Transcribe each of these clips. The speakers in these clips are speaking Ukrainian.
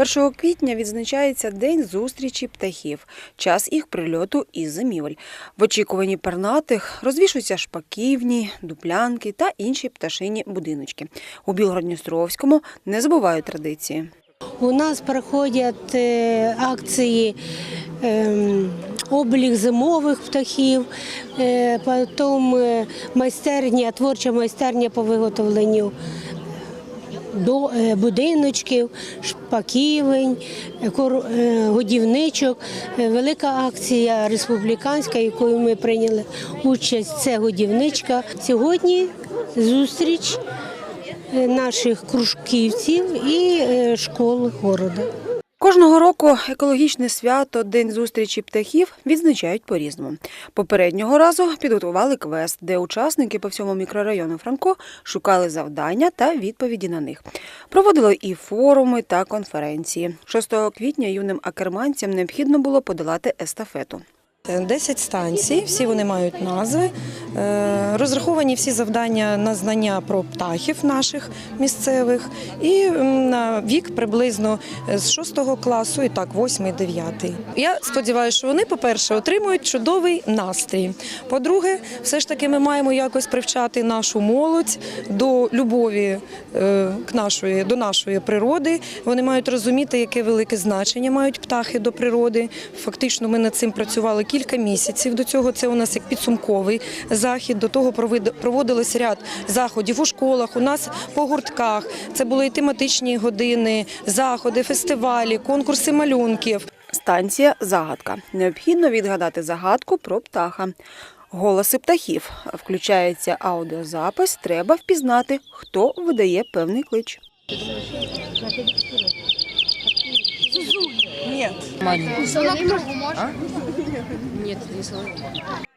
1 квітня відзначається День зустрічі птахів, час їх прильоту із зимівель. В очікуванні пернатих розвішуються шпаківні, дуплянки та інші пташині будиночки. У Білгородністровському не забувають традиції. У нас проходять е, акції ем, облік зимових птахів, е, потім е, майстерня, творча майстерня по виготовленню до е, будиночків, шпаківень, е, е, годівничок. Велика акція республіканська, якою ми прийняли участь. Це годівничка. Сьогодні зустріч наших кружківців і школ города. Кожного року екологічне свято День зустрічі птахів відзначають по-різному. Попереднього разу підготували квест, де учасники по всьому мікрорайону Франко шукали завдання та відповіді на них. Проводили і форуми та конференції. 6 квітня юним акерманцям необхідно було подолати естафету. 10 станцій, всі вони мають назви. Е, Розраховані всі завдання на знання про птахів наших місцевих і на вік приблизно з 6 класу і так 8-9. Я сподіваюся, що вони, по-перше, отримують чудовий настрій. По-друге, все ж таки ми маємо якось привчати нашу молодь до любові е, до нашої природи. Вони мають розуміти, яке велике значення мають птахи до природи. Фактично, ми над цим працювали кілька місяців. До цього це у нас як підсумковий захід. До того провид- проводилось ряд заходів у школах, у нас по гуртках. Це були і тематичні години, заходи, фестивалі, конкурси малюнків. Станція загадка. Необхідно відгадати загадку про птаха. Голоси птахів. Включається аудіозапис. Треба впізнати, хто видає певний клич.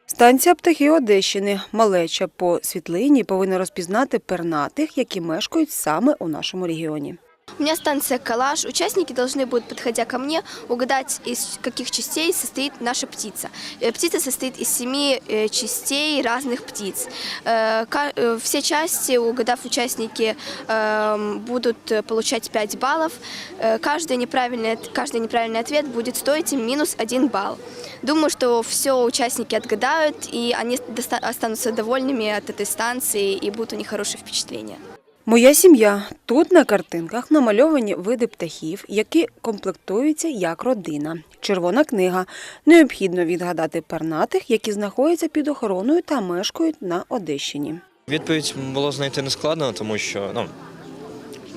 Станція птахи Одещини. Малеча по світлині повинна розпізнати пернатих, які мешкають саме у нашому регіоні. У меня станция «Калаш». Участники должны будут, подходя ко мне, угадать, из каких частей состоит наша птица. Э, Птица состоит из семи э, частей разных птиц. Э, ка- э, Все части, угадав участники, эм, будут э, получать 5 баллов. Э, Каждый неправильный, от- каждый неправильный ответ будет стоить им минус 1 балл. Думаю, что все участники отгадают, и они доста- останутся довольными от этой станции, и будут у них хорошие впечатления. Моя сім'я. Тут на картинках намальовані види птахів, які комплектуються як родина. Червона книга. Необхідно відгадати пернатих, які знаходяться під охороною та мешкають на Одещині. Відповідь було знайти нескладно, тому що ну,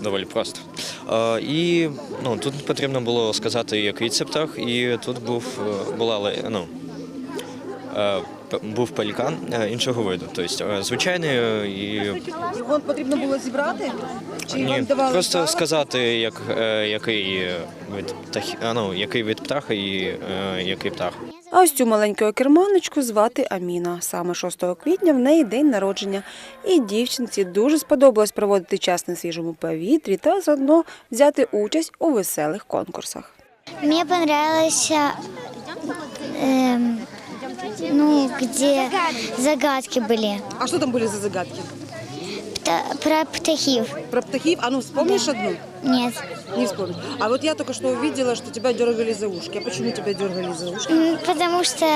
доволі просто. Е, і ну, тут потрібно було сказати, який це птах, і тут був, була ну, був пелікан е, іншого виду. Тобто е, звичайний е, і Його потрібно було зібрати? чи ні, просто сказати, як, е, який е, вид птах, а, ну, який вид птаха і е, який птах. А ось цю маленьку керманочку звати Аміна. Саме 6 квітня в неї день народження. І дівчинці дуже сподобалось проводити час на свіжому повітрі та заодно взяти участь у веселих конкурсах. Мне понравилось, эм, ну, где загадки были А что там были за загадки? Пта- про птахив. Про птахів? А ну вспомнишь одну? Нет, Не вспомнишь. А вот я только что увидела, что тебя дергали за ушки. А почему тебя дергали за ушки? М, потому что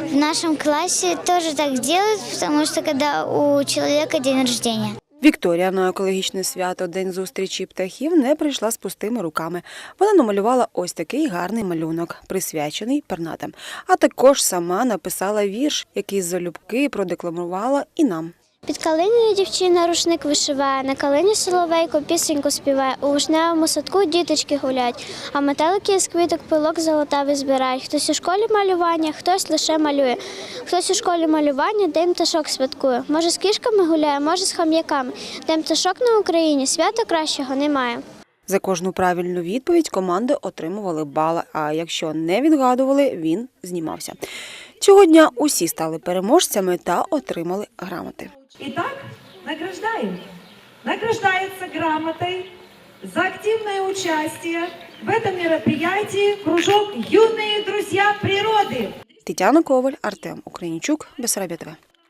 в нашем классе тоже так делают, потому что когда у человека день рождения. Вікторія на екологічне свято День зустрічі птахів не прийшла з пустими руками. Вона намалювала ось такий гарний малюнок, присвячений пернатам. А також сама написала вірш, який залюбки продекламувала і нам. Під калиною дівчина рушник вишиває, на калині соловейко пісеньку співає, у вишневому садку діточки гулять, а метелики з квіток пилок золотавий збирають. Хтось у школі малювання, хтось лише малює. Хтось у школі малювання день пташок святкує. Може, з кішками гуляє, може, з хам'яками. День пташок на Україні свята кращого немає. За кожну правильну відповідь команди отримували бали, а якщо не відгадували, він знімався. Цього дня усі стали переможцями та отримали грамоти. Итак, награждаем. Награждается грамотой за активное участие в этом мероприятии кружок «Юные друзья природы». Тетяна Коваль, Артем Українчук, Бесарабія ТВ.